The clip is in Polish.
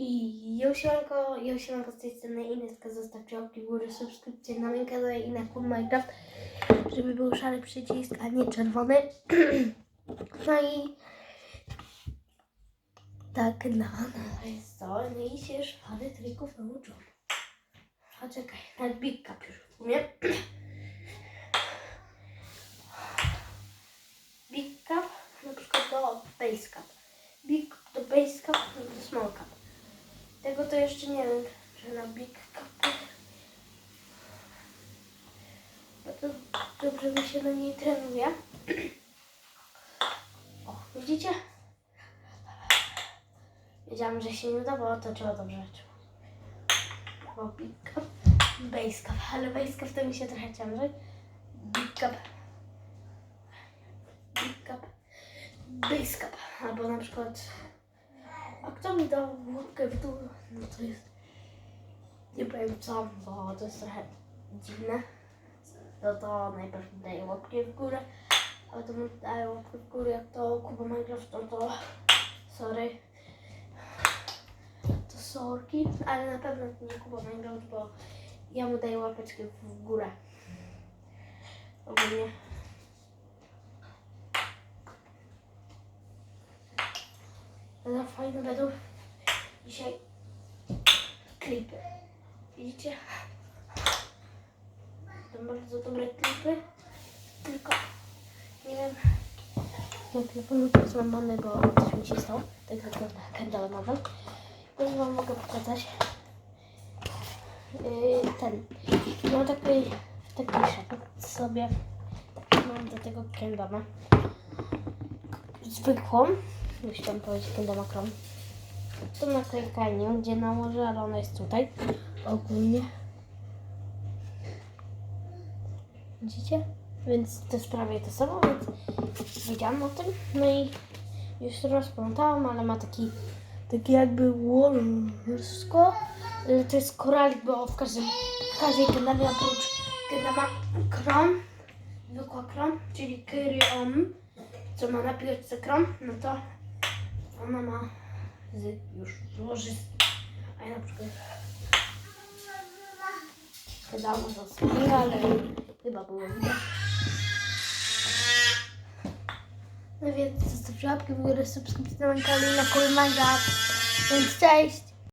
I Josiemanko, Josiemanko z tej strony Ineska, zostawcie łapki w górę, subskrypcję na mój kanał i na Cool Minecraft, żeby był szary przycisk, a nie czerwony. No i tak, no, no to jest to. No i się parę trików nauczyłam. A czekaj, nawet Big Cup już umiem. Big Cup na przykład do Base Cup. Big do Base Cup do Small Cup. Tego to jeszcze nie wiem, że na Big Cup. Bo to dobrze mi się na niej trenuje. O, widzicie? Wiedziałam, że się nie uda, bo otoczyło dobrze rzeczy. Bo Big Cup, Base Cup, ale Base Cup to mi się trochę ciężej. Big Cup, Big Cup, Base Cup, albo na przykład a kto mi dał łapkę w dół? No to jest. Nie powiem co, bo to jest trochę dziwne. No to najpierw mi daje łapkę w górę, to mi daje łapkę w górę, jak to Kuba Minecraft, to to sorry. To sorki, ale na pewno nie Kuba Minecraft, bo ja mu daję łapeczkę w górę. Ogólnie. Ale fajne będą dzisiaj klipy. Widzicie? To bardzo dobre klipy. Tylko nie wiem jak pewno to złamane, bo coś mi się stało. Tak jak na kanale nadal. Już wam mogę pokazać. Yy, ten. No taki, taki szedł sobie. Mam do tego kendama. Zwykłą. Już chciałam powiedzieć kendama krom. To naklejka nie wiem, gdzie nałożę, ale ona jest tutaj. Ogólnie. Widzicie? Więc to jest prawie to samo, więc wiedziałam o tym. No i już rozplątałam, ale ma taki, taki jakby łożysko. To jest koralik, bo w każdym, w każdej kendamie oprócz kendama krom, zwykła krom, czyli kyrion, co ma na piłeczce krom, no to ona ma z już złożysty. A ja na przykład pedałam to sobie, ale chyba było widać. No więc zostawcie łapkę w górę, subskrypcję na kanał i na Minecraft. Więc cześć!